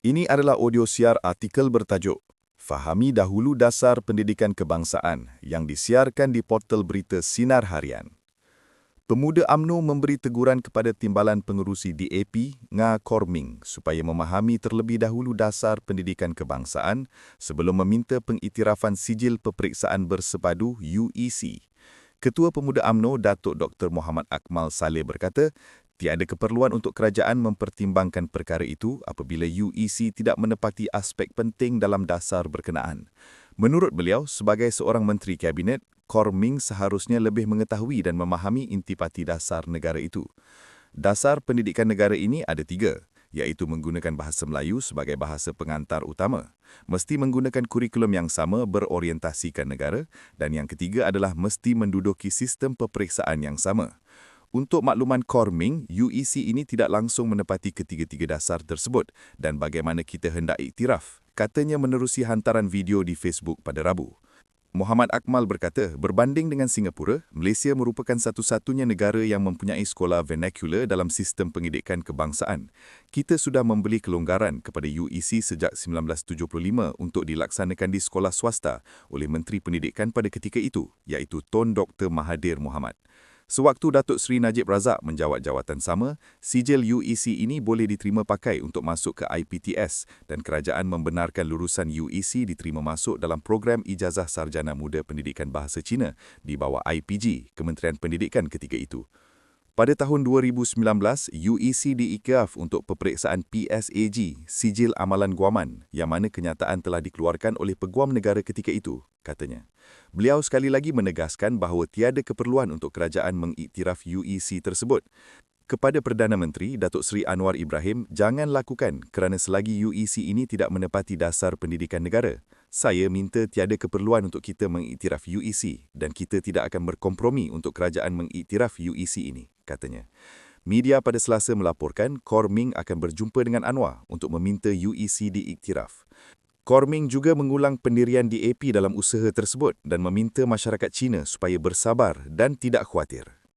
Ini adalah audio siar artikel bertajuk Fahami Dahulu Dasar Pendidikan Kebangsaan yang disiarkan di portal berita Sinar Harian. Pemuda AMNO memberi teguran kepada Timbalan Pengerusi DAP, Nga Korming, supaya memahami terlebih dahulu dasar pendidikan kebangsaan sebelum meminta pengiktirafan sijil peperiksaan bersepadu UEC. Ketua Pemuda AMNO, Datuk Dr. Muhammad Akmal Saleh berkata, Tiada keperluan untuk kerajaan mempertimbangkan perkara itu apabila UEC tidak menepati aspek penting dalam dasar berkenaan. Menurut beliau, sebagai seorang menteri kabinet, Korming seharusnya lebih mengetahui dan memahami intipati dasar negara itu. Dasar pendidikan negara ini ada tiga, iaitu menggunakan bahasa Melayu sebagai bahasa pengantar utama, mesti menggunakan kurikulum yang sama berorientasikan negara, dan yang ketiga adalah mesti menduduki sistem peperiksaan yang sama. Untuk makluman Korming, UEC ini tidak langsung menepati ketiga-tiga dasar tersebut dan bagaimana kita hendak iktiraf, katanya menerusi hantaran video di Facebook pada Rabu. Muhammad Akmal berkata, berbanding dengan Singapura, Malaysia merupakan satu-satunya negara yang mempunyai sekolah vernacular dalam sistem pendidikan kebangsaan. Kita sudah membeli kelonggaran kepada UEC sejak 1975 untuk dilaksanakan di sekolah swasta oleh Menteri Pendidikan pada ketika itu, iaitu Tun Dr. Mahathir Mohamad. Sewaktu Datuk Seri Najib Razak menjawat jawatan sama, sijil UEC ini boleh diterima pakai untuk masuk ke IPTS dan kerajaan membenarkan lulusan UEC diterima masuk dalam program Ijazah Sarjana Muda Pendidikan Bahasa Cina di bawah IPG, Kementerian Pendidikan ketika itu. Pada tahun 2019, UEC diikaf untuk peperiksaan PSAG, Sijil Amalan Guaman, yang mana kenyataan telah dikeluarkan oleh Peguam Negara ketika itu, katanya. Beliau sekali lagi menegaskan bahawa tiada keperluan untuk kerajaan mengiktiraf UEC tersebut. Kepada Perdana Menteri, Datuk Seri Anwar Ibrahim, jangan lakukan kerana selagi UEC ini tidak menepati dasar pendidikan negara. Saya minta tiada keperluan untuk kita mengiktiraf UEC dan kita tidak akan berkompromi untuk kerajaan mengiktiraf UEC ini katanya. Media pada Selasa melaporkan Korming akan berjumpa dengan Anwar untuk meminta UEC diiktiraf. Korming juga mengulang pendirian DAP dalam usaha tersebut dan meminta masyarakat Cina supaya bersabar dan tidak khawatir.